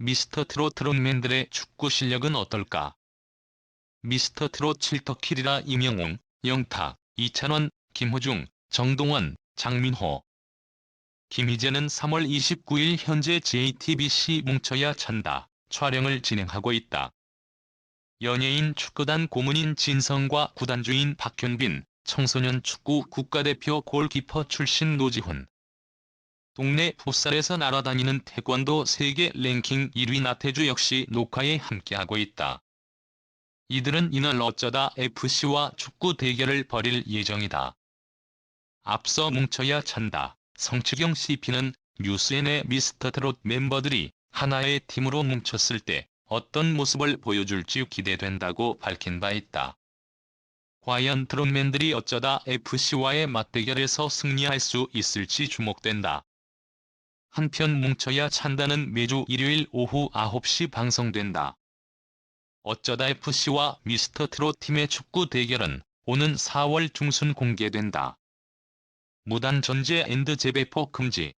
미스터 트롯 트롯맨들의 축구 실력은 어떨까? 미스터 트롯 칠터킬이라 임영웅, 영탁, 이찬원, 김호중, 정동원, 장민호. 김희재는 3월 29일 현재 JTBC 뭉쳐야 찬다 촬영을 진행하고 있다. 연예인 축구단 고문인 진성과 구단주인 박현빈, 청소년 축구 국가대표 골키퍼 출신 노지훈. 동네 풋살에서 날아다니는 태권도 세계 랭킹 1위 나태주 역시 녹화에 함께하고 있다. 이들은 이날 어쩌다 FC와 축구 대결을 벌일 예정이다. 앞서 뭉쳐야 찬다. 성치경 CP는 뉴스엔의 미스터 트롯 멤버들이 하나의 팀으로 뭉쳤을 때 어떤 모습을 보여줄지 기대된다고 밝힌 바 있다. 과연 트롯맨들이 어쩌다 FC와의 맞대결에서 승리할 수 있을지 주목된다. 한편 뭉쳐야 찬다는 매주 일요일 오후 9시 방송된다. 어쩌다 FC와 미스터 트롯 팀의 축구 대결은 오는 4월 중순 공개된다. 무단 전제 앤드 재배포 금지